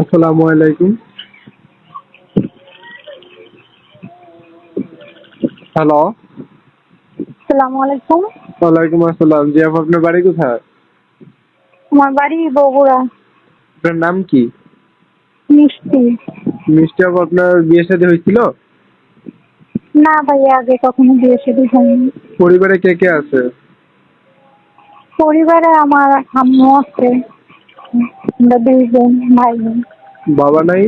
আসসালামু আলাইকুম। হ্যালো আসসালামু আলাইকুম। ওয়ালাইকুম আসসালাম। জি আপু আপনার বাড়ি কোথায়? আমার বাড়ি বগুড়া। আপনার নাম কি? মিষ্টি। মিষ্টি আপু আপনার বিয়ে শাদী হয়েছিল? না ভাইয়া আগে কখনো বিয়ে শাদী হয়নি। পরিবারে কে কে আছে? পরিবারে আমার আম্মু আছে। আমরা ভাই। বোন বাবা নাই?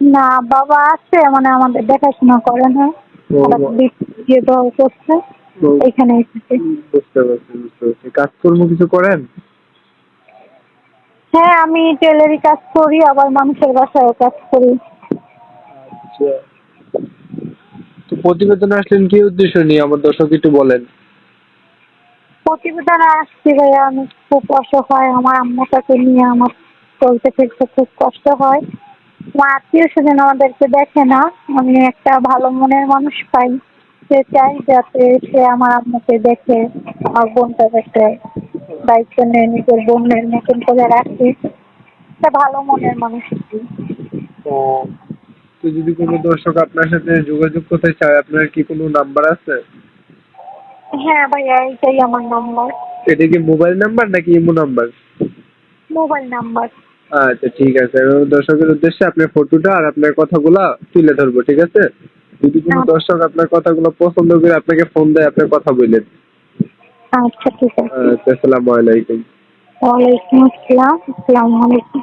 না বাবা আছে মানে আমাদের দেখাশোনা করে না। বিয়ে দেওয়া করছে এখানে এসেছে। বুঝতে পারছি বুঝতে পারছি। কাজকর্ম কিছু করেন? হ্যাঁ আমি টেলারি কাজ করি আবার মানুষের বাসায় কাজ করি। আচ্ছা। তো প্রতিবেদন আসলেন কি উদ্দেশ্য নিয়ে? আমার দর্শক একটু বলেন। প্রতিবেদনে আসছি ভাইয়া, আমি খুব অসহায়। আমার আম্মুটাকে নিয়ে আমার চলতে ফিরতে খুব কষ্ট হয়। আমার আত্মীয় স্বজন আমাদেরকে দেখে না। আমি একটা ভালো মনের মানুষ পাই। সে চাই যাতে সে আমার আম্মুকে দেখে, আমার বোনটা দেখে দায়িত্ব নেয় নিজের বোনের মতন করে রাখে। একটা ভালো মনের মানুষ। তো যদি কোনো দর্শক আপনার সাথে যোগাযোগ করতে চায়, আপনার কি কোনো নাম্বার আছে? হ্যাঁ ভাইয়া এইটাই আমার নাম্বার এটা কি মোবাইল নাম্বার নাকি ইমো নাম্বার মোবাইল নাম্বার আচ্ছা ঠিক আছে। দর্শকের উদ্দেশ্যে আপনার ফটোটা আর আপনার কথাগুলা তুলে ধরবো ঠিক আছে? যদি কোনো আচ্ছা। দর্শক আপনার কথাগুলো পছন্দ করে আপনাকে ফোন দেয় আপনার কথা বললেন আচ্ছা ঠিক আছে। আচ্ছা আসসালামু আলাইকুম। ওয়ালাইকুম আসসালাম আসসালামু আলাইকুম।